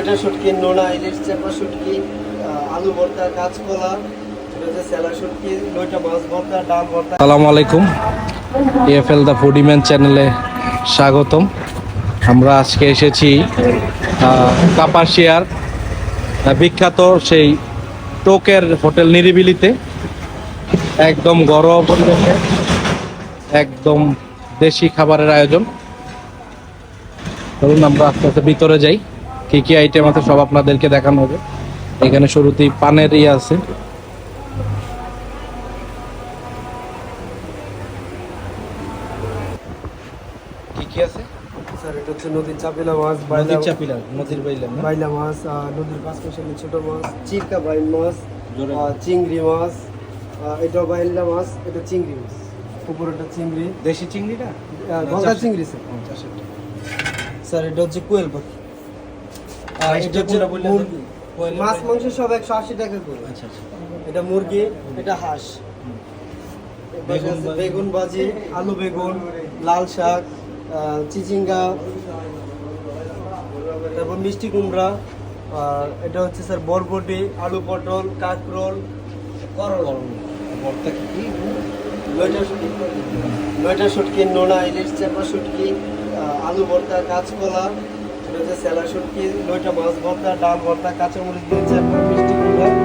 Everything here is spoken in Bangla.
এটা শুটকি, নোনা, ইলিশ চেপা শুটকি আলু ভর্তা, কাঁচকলা আসসালামু আলাইকুম। এফএল দ্য ফুডিম্যান চ্যানেলে স্বাগতম। আমরা আজকে এসেছি কাপাসিয়ার বিখ্যাত সেই টোকের হোটেল নিরিবিলিতে। একদম পরিবেশে একদম দেশি খাবারের আয়োজন। ধরুন আমরা আস্তে আস্তে ভিতরে যাই। কি কি আইটেম আছে সব আপনাদেরকে দেখানো হবে। এখানে শুরুতেই পানের ইয়ে আছে। কি কি আছে? স্যার এটা হচ্ছে নদীর চাপিলা মাছ নদীর চাপিলা নদীর বাইলা বাইলা মাছ নদীর পাঁচ ছোট মাছ চিরকা বাইল মাছ চিংড়ি মাছ এটা বাইলা মাছ এটা চিংড়ি মাছ। উপরেটা চিংড়ি। দেশি চিংড়িটা? চিংড়ি স্যার। স্যার এটা হচ্ছে কোয়েল পাখি। মাছ? মাংস সব একশো আশি টাকা করে। আচ্ছা আচ্ছা। এটা মুরগি এটা হাঁস। বেগুন ভাজি। আলু বেগুন লাল শাক চিচিঙ্গা তারপর মিষ্টি কুমড়া আর এটা হচ্ছে স্যার বরবটি আলু পটল কাঁকরোল করলা। নয়টা শুটকি নয়টা শুটকি নোনা ইলিশ চেপা শুটকি আলু ভর্তা কাঁচকলা এটা হচ্ছে স্যালা শুটকি নয়টা মাছ ভর্তা ডাল ভর্তা কাঁচামরিচ দিয়ে মিষ্টি কুমড়া।